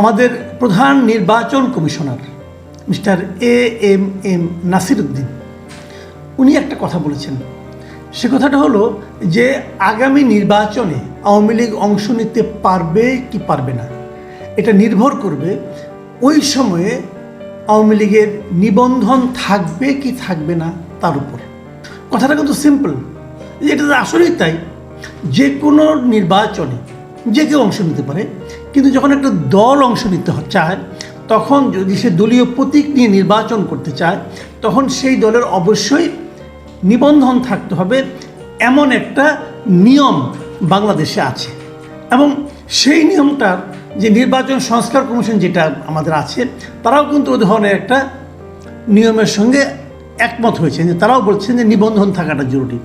আমাদের প্রধান নির্বাচন commissioner, mister A M M Nasir Uddin উনি একটা কথা বলেছেন। সে কথাটা হলো যে, আগামী নির্বাচনে আওয়ামী লীগ অংশ নিতে পারবে কি পারবে না, এটা নির্ভর করবে ওই সময়ে আওয়ামী লীগের নিবন্ধন থাকবে কি থাকবে না তার উপর। কথাটা কিন্তু সিম্পল, এটা আসলেই তাই। যে কোনো নির্বাচনে যে কেউ অংশ নিতে পারে কিন্তু যখন একটা দল অংশ নিতে চায়, তখন যদি সে দলীয় প্রতীক নিয়ে নির্বাচন করতে চায়, তখন সেই দলের অবশ্যই নিবন্ধন থাকতে হবে। এমন একটা নিয়ম বাংলাদেশে আছে। এবং সেই নিয়মটার যে নির্বাচন সংস্কার কমিশন যেটা আমাদের আছে, তারাও কিন্তু ওই ধরনের একটা নিয়মের সঙ্গে একমত হয়েছেন যে তারাও বলছেন যে নিবন্ধন থাকাটা জরুরি।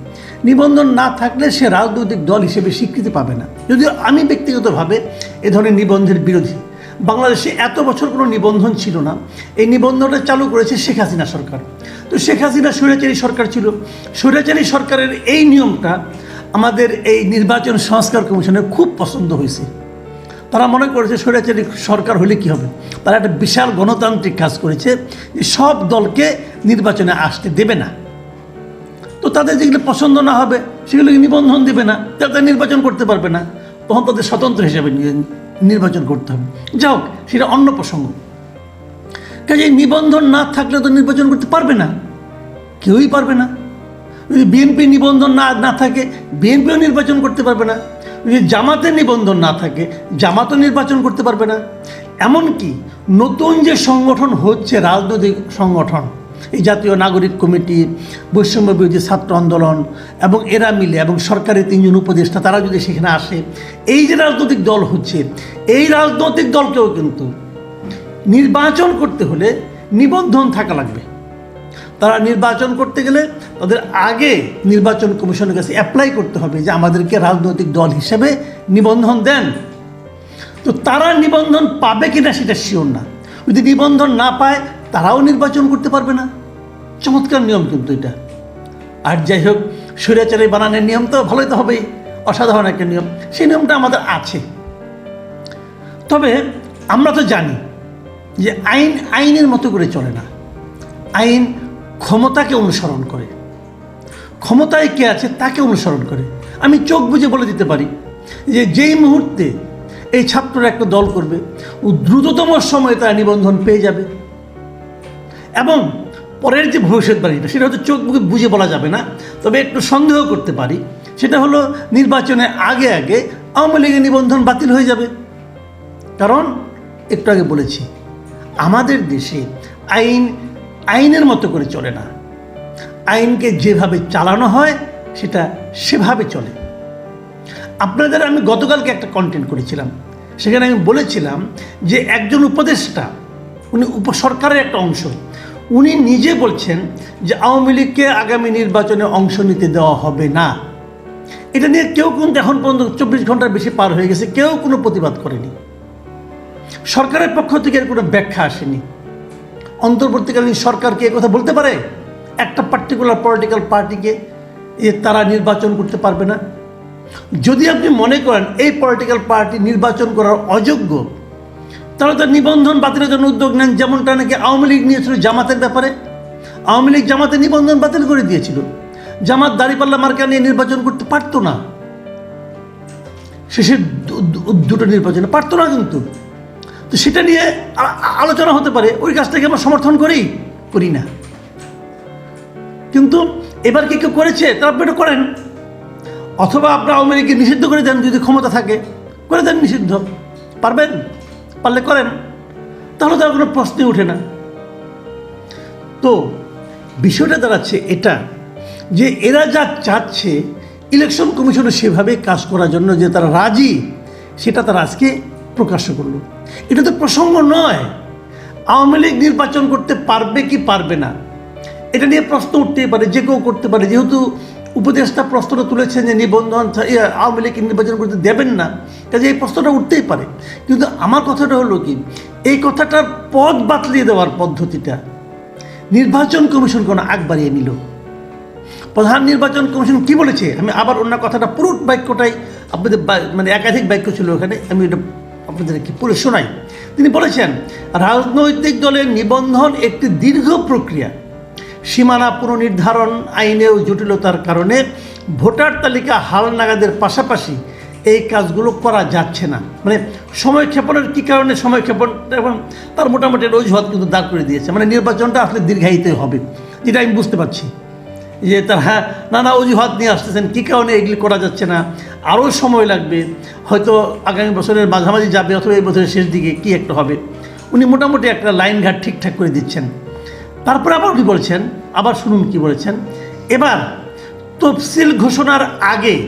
নিবন্ধন না থাকলে সে রাজনৈতিক দল হিসেবে স্বীকৃতি পাবে না। যদিও আমি ব্যক্তিগতভাবে এ ধরনের নিবন্ধের বিরোধী। বাংলাদেশে এত বছর কোনো নিবন্ধন ছিল না। এই নিবন্ধনটা চালু করেছে শেখ হাসিনা সরকার। তো শেখ হাসিনা স্বৈরাচারী সরকার ছিল। স্বৈরাচারী সরকারের এই নিয়মটা আমাদের এই নির্বাচন সংস্কার কমিশনের খুব পছন্দ হয়েছে। তারা মনে করেছে স্বৈরাচারী সরকার হলে কি হবে? তারা একটা বিশাল গণতান্ত্রিক কাজ করেছে যে সব দলকে নির্বাচনে আসতে দেবে না। তো তাদের যেগুলো পছন্দ না হবে, সেগুলোকে নিবন্ধন দেবে না, তাদের নির্বাচন করতে পারবে না, তখন তাদের স্বতন্ত্র হিসেবে নির্বাচন করতে হবে। যা হোক, সেটা অন্য প্রসঙ্গ। কাজে নিবন্ধন না থাকলে তো নির্বাচন করতে পারবে না। কেউই পারবে না। যদি বিএনপি নিবন্ধন না না থাকে, বিএনপিও নির্বাচন করতে পারবে না। যদি জামাতের নিবন্ধন না থাকে, জামাতও নির্বাচন করতে পারবে না। এমনকি নতুন যে সংগঠন হচ্ছে, রাজনৈতিক সংগঠন এই জাতীয় নাগরিক কমিটি, বৈষম্য বিরোধী ছাত্র আন্দোলন এবং এরা মিলে এবং সরকারের তিনজন উপদেষ্টা, তারা যদি সেখানে আসে, এই যে রাজনৈতিক দল হচ্ছে, এই রাজনৈতিক দলকেও কিন্তু নির্বাচন করতে হলে নিবন্ধন থাকা লাগবে। তারা নির্বাচন করতে গেলে তাদের আগে নির্বাচন কমিশনের কাছে অ্যাপ্লাই করতে হবে যে আমাদেরকে রাজনৈতিক দল হিসেবে নিবন্ধন দেন। তো তারা নিবন্ধন পাবে কিনা সেটা শিওর না। যদি নিবন্ধন না পায় তারাও নির্বাচন করতে পারবে না। চমৎকার নিয়ম কিন্তু এটা। আর যাই হোক, স্বৈরাচারী বানানোর নিয়ম তো ভালোই তো হবেই, অসাধারণ একটা নিয়ম। সেই নিয়মটা আমাদের আছে। তবে আমরা তো জানি যে আইন আইনের মতো করে চলে না। আইন ক্ষমতাকে অনুসরণ করে। ক্ষমতায় কে আছে তাকে অনুসরণ করে। আমি চোখ বুজে বলে দিতে পারি যে যেই মুহূর্তে এই ছাত্ররা একটা দল করবে, ও দ্রুততম সময়ে তারা নিবন্ধন পেয়ে যাবে। এবং পরের যে ভবিষ্যৎবাণীটা সেটা হয়তো চোখ মুখে বুঝে বলা যাবে না, তবে একটু সন্দেহ করতে পারি। সেটা হলো নির্বাচনে আগে আগে আওয়ামী লীগের নিবন্ধন বাতিল হয়ে যাবে। কারণ একটু আগে বলেছি, আমাদের দেশে আইন, আইনের মতো করে চলে না। আইনকে যেভাবে চালানো হয়, সেটা সেভাবে চলে। আপনাদের আমি গতকালকে একটা কন্টেন্ট করেছিলাম। সেখানে আমি বলেছিলাম যে একজন উপদেষ্টা, উনি উপসরকারের একটা অংশ। উনি নিজে বলছেন যে আওয়ামী লীগকে আগামী নির্বাচনে অংশ নিতে দেওয়া হবে না। এটা নিয়ে কেউ কিন্তু এখন পর্যন্ত চব্বিশ ঘণ্টার বেশি পার হয়ে গেছে, কেউ কোনো প্রতিবাদ করেনি। সরকারের পক্ষ থেকে এর কোনো ব্যাখ্যা আসেনি। অন্তর্বর্তীকালীন সরকারকে কথা বলতে পারে? একটা পার্টিকুলার পলিটিক্যাল পার্টিকে তারা নির্বাচন করতে পারবে না। যদি আপনি মনে করেন এই পলিটিক্যাল পার্টি নির্বাচন করার অযোগ্য তাহলে তার নিবন্ধন বাতিলের জন্য উদ্যোগ নেন, যেমনটা নাকি আওয়ামী লীগ নিয়েছিল জামাতের ব্যাপারে। আওয়ামী লীগ জামাতের নিবন্ধন বাতিল করে দিয়েছিল। জামাত দাঁড়িপাল্লা মার্কা নিয়ে নির্বাচন করতে পারতো না। শেষের দুটো নির্বাচনে পারতো না কিন্তু। তো সেটা নিয়ে আলোচনা হতে পারে, ওই কাজটাকে আমরা সমর্থন করি করি না। কিন্তু এবার কি কেউ করেছে, তারা আপনি এটা করেন। অথবা আপনার আওয়ামী লীগকে নিষিদ্ধ করে দেন, যদি ক্ষমতা থাকে। করে দেন নিষিদ্ধ। পারবেন? পারলে করেন, তাহলে তার কোনো প্রশ্নই ওঠে না। তো বিষয়টা দাঁড়াচ্ছে এটা, যে এরা যা চাচ্ছে ইলেকশন কমিশনে সেভাবে কাজ করার জন্য যে তারা রাজি, সেটা তারা আজকে প্রকাশ্য করল। এটা তো প্রসঙ্গ নয়, আওয়ামী লীগ নির্বাচন করতে পারবে কি পারবে না, এটা নিয়ে প্রশ্ন উঠতেই পারে, যে কেউ করতে পারে। যেহেতু উপদেষ্টা প্রশ্নটা তুলেছেন যে নিবন্ধন ইয়ে, আওয়ামী লীগ নির্বাচন করতে দেবেন না। কাজে এই প্রশ্নটা উঠতেই পারে। কিন্তু আমার কথাটা হলো কি এই কথাটার পদ বাতলিয়ে দেওয়ার পদ্ধতিটা নির্বাচন কমিশন কোনো আগ বাড়িয়ে নিল। প্রধান নির্বাচন কমিশন কি বলেছে? আমি আবার অন্য কথাটা পুরো বাক্যটাই আপনাদের মানে একাধিক বাক্য ছিল ওখানে আমি এটা আপনাদেরকে পড়ে শোনাই। তিনি বলেছেন রাজনৈতিক দলের নিবন্ধন একটি দীর্ঘ প্রক্রিয়া। সীমানা পুনর্নির্ধারণ আইনেও জটিলতার কারণে ভোটার তালিকা হালনাগাদের পাশাপাশি এই কাজগুলো করা যাচ্ছে না। মানে সময় ক্ষেপণের কী কারণে সময় ক্ষেপণ এবং তার মোটামুটি অজুহাত কিন্তু দাঁড় করে দিয়েছে। মানে নির্বাচনটা আসলে দীর্ঘায়িতই হবে, যেটা আমি বুঝতে পারছি। যে তার হ্যাঁ নানা অজুহাত নিয়ে আসতেছেন, কী কারণে এগুলি করা যাচ্ছে না? আরও সময় লাগবে, হয়তো আগামী বছরের মাঝামাঝি যাবে, অথবা এই বছরের শেষ দিকে কী একটা হবে। উনি মোটামুটি একটা লাইন ঘাট ঠিকঠাক করে দিচ্ছেন। তারপরে আবার উনি বলছেন? আবার শুনুন কি বলেছেন? এবার তফসিল ঘোষণার আগে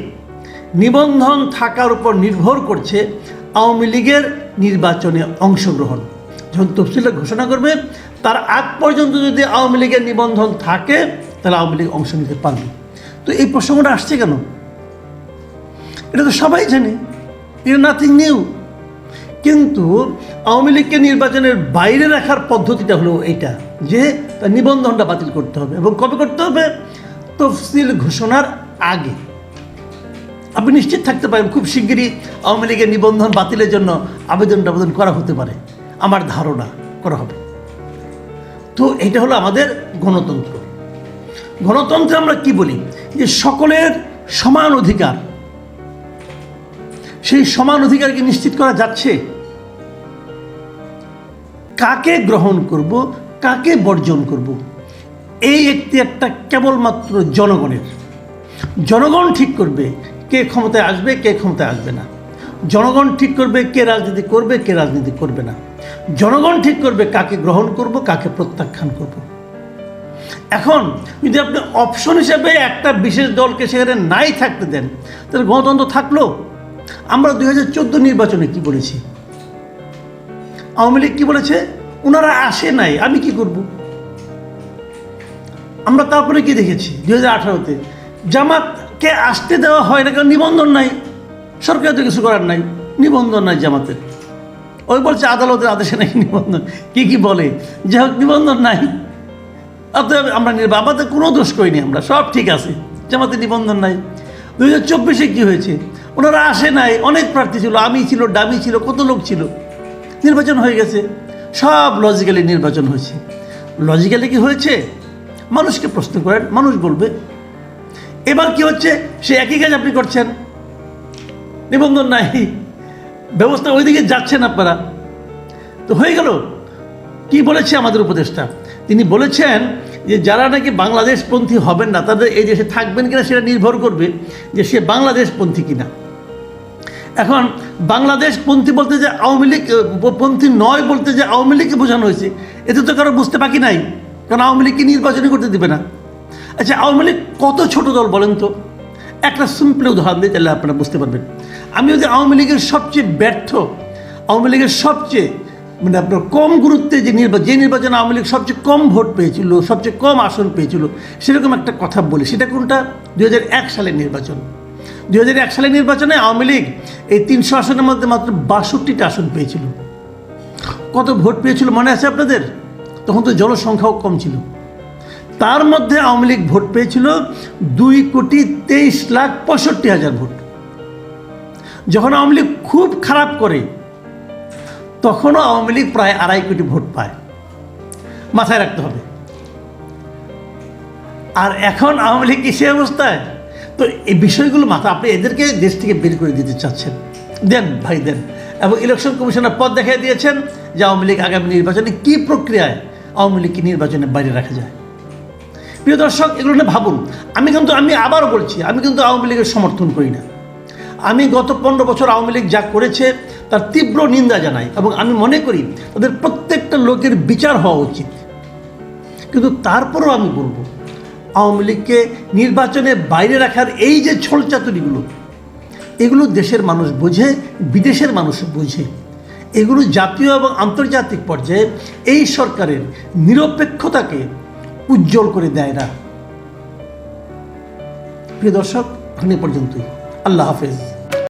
নিবন্ধন থাকার উপর নির্ভর করছে আওয়ামী লীগের নির্বাচনে অংশগ্রহণ। যখন তফসিলটা ঘোষণা করবে, তার আগ পর্যন্ত যদি আওয়ামী লীগের নিবন্ধন থাকে, তাহলে আওয়ামী লীগ অংশ নিতে পারবে। তো এই প্রসঙ্গটা আসছে কেন? এটা তো সবাই জানে। এটা নাথিং নিউ কিন্তু আওয়ামী লীগকে নির্বাচনের বাইরে রাখার পদ্ধতিটা হলো এইটা, যে তার নিবন্ধনটা বাতিল করতে হবে এবং কবে করতে হবে? তফসিল ঘোষণার আগে। আপনি নিশ্চিত থাকতে পারেন, খুব শিগগিরই আওয়ামী লীগের নিবন্ধন বাতিলের জন্য আবেদন টাবেদন করা হতে পারে। আমার ধারণা করা হবে। তো এটা হলো আমাদের গণতন্ত্র। গণতন্ত্রে আমরা কি বলি? যে সকলের সমান অধিকার সেই সমান অধিকারকে নিশ্চিত করা যাচ্ছে। কাকে গ্রহণ করব, কাকে বর্জন করব? এই একটি একটা কেবলমাত্র জনগণের। জনগণ ঠিক করবে কে ক্ষমতায় আসবে, কে ক্ষমতায় আসবে না। জনগণ ঠিক করবে কে রাজনীতি করবে, কে রাজনীতি করবে না। জনগণ ঠিক করবে কাকে গ্রহণ করব, কাকে প্রত্যাখ্যান করব। এখন যদি আপনি অপশন হিসেবে একটা বিশেষ দলকে সেখানে নাই থাকতে দেন, তাহলে গণতন্ত্র থাকল? আমরা দুই হাজার চোদ্দ নির্বাচনে কি বলেছি? আওয়ামী লীগ কি বলেছে? ওনারা আসে নাই, আমি কি করব? আমরা তারপরে কি দেখেছি? দুই হাজার আঠারোতে, জামাতকে আসতে দেওয়া হয় না, কারণ নিবন্ধন নাই। সরকার তো কিছু করার নাই, নিবন্ধন নাই জামাতের। ওই বলছে আদালতের আদেশে নাকি নিবন্ধন? কি কি বলে? যে হোক, নিবন্ধন নাই। অতএব আমরা আমাদের কোনো দোষ করিনি আমরা, সব ঠিক আছে, জামাতের নিবন্ধন নাই। দু হাজার চব্বিশে কী হয়েছে? ওনারা আসে নাই, অনেক প্রার্থী ছিল, আমি ছিল ডামি ছিল, কত লোক ছিল। নির্বাচন হয়ে গেছে, সব লজিক্যালি নির্বাচন হয়েছে। লজিক্যালি কি হয়েছে? মানুষকে প্রশ্ন করেন, মানুষ বলবে। এবার কি হচ্ছে? সে একই কাজ আপনি করছেন। নিবন্ধন নাই, ব্যবস্থা ওইদিকে যাচ্ছেন আপনারা। তো হয়ে গেল, কি বলেছে আমাদের উপদেষ্টা? তিনি বলেছেন যে, যারা নাকি বাংলাদেশপন্থী হবেন না, তাদের এই দেশে থাকবেন কিনা সেটা নির্ভর করবে যে সে বাংলাদেশপন্থী কিনা। এখন বাংলাদেশপন্থী বলতে যে আওয়ামী লীগ পন্থী নয় বলতে যে আওয়ামী লীগকে বোঝানো হয়েছে, এতে তো কারও বুঝতে বাকি নাই, কারণ আওয়ামী লীগকে নির্বাচনই করতে দেবে না। আচ্ছা আওয়ামী লীগ কত ছোট দল বলেন তো? একটা সিম্পল উদাহরণ দিই তাহলে আপনারা বুঝতে পারবেন। আমি যদি আওয়ামী লীগের সবচেয়ে ব্যর্থ, আওয়ামী লীগের সবচেয়ে মানে আপনার কম গুরুত্বে যে নির্বাচন যে নির্বাচনে আওয়ামী লীগ সবচেয়ে কম ভোট পেয়েছিল, সবচেয়ে কম আসন পেয়েছিল, সেরকম একটা কথা বলি। সেটা কোনটা? দু হাজার এক সালের নির্বাচন। দু সালের নির্বাচনে আওয়ামী লীগ এই তিনশো আসনের মধ্যে মাত্র বাষট্টিটা আসন পেয়েছিল। কত ভোট পেয়েছিল মনে আছে আপনাদের? তখন তো জনসংখ্যাও কম ছিল। তার মধ্যে আওয়ামী লীগ ভোট পেয়েছিল দুই কোটি তেইশ লাখ পঁয়ষট্টি হাজার ভোট। যখন আওয়ামী লীগ খুব খারাপ করে, তখনও আওয়ামী লীগ প্রায় আড়াই কোটি ভোট পায়। মাথায় রাখতে হবে। আর এখন আওয়ামী লীগ কি সে অবস্থায়? তো এই বিষয়গুলো মাথা, আপনি এদেরকে দেশ থেকে বের করে দিতে চাচ্ছেন। দেন ভাই, দেন। এবং ইলেকশন কমিশনের পদ দেখাই দিয়েছেন যে আওয়ামী লীগ আগামী নির্বাচনে কী প্রক্রিয়ায় আওয়ামী লীগকে নির্বাচনে বাইরে রাখা যায়। প্রিয় দর্শক, এগুলো নিয়ে ভাবুন। আমি কিন্তু, আমি আবারও বলছি, আমি কিন্তু আওয়ামী লীগের সমর্থন করি না। আমি গত পনেরো বছর আওয়ামী লীগ যা করেছে, তার তীব্র নিন্দা জানাই এবং আমি মনে করি, তাদের প্রত্যেকটা লোকের বিচার হওয়া উচিত। কিন্তু তারপরেও আমি বলব আওয়ামী লীগকে নির্বাচনে বাইরে রাখার এই যে ছলচাতুরিগুলো এগুলো দেশের মানুষ বোঝে, বিদেশের মানুষ বোঝে। এগুলো জাতীয় এবং আন্তর্জাতিক পর্যায়ে এই সরকারের নিরপেক্ষতাকে উজ্জ্বল করে দেয় না। প্রিয় দর্শক, এখন পর্যন্তই। আল্লাহ হাফেজ।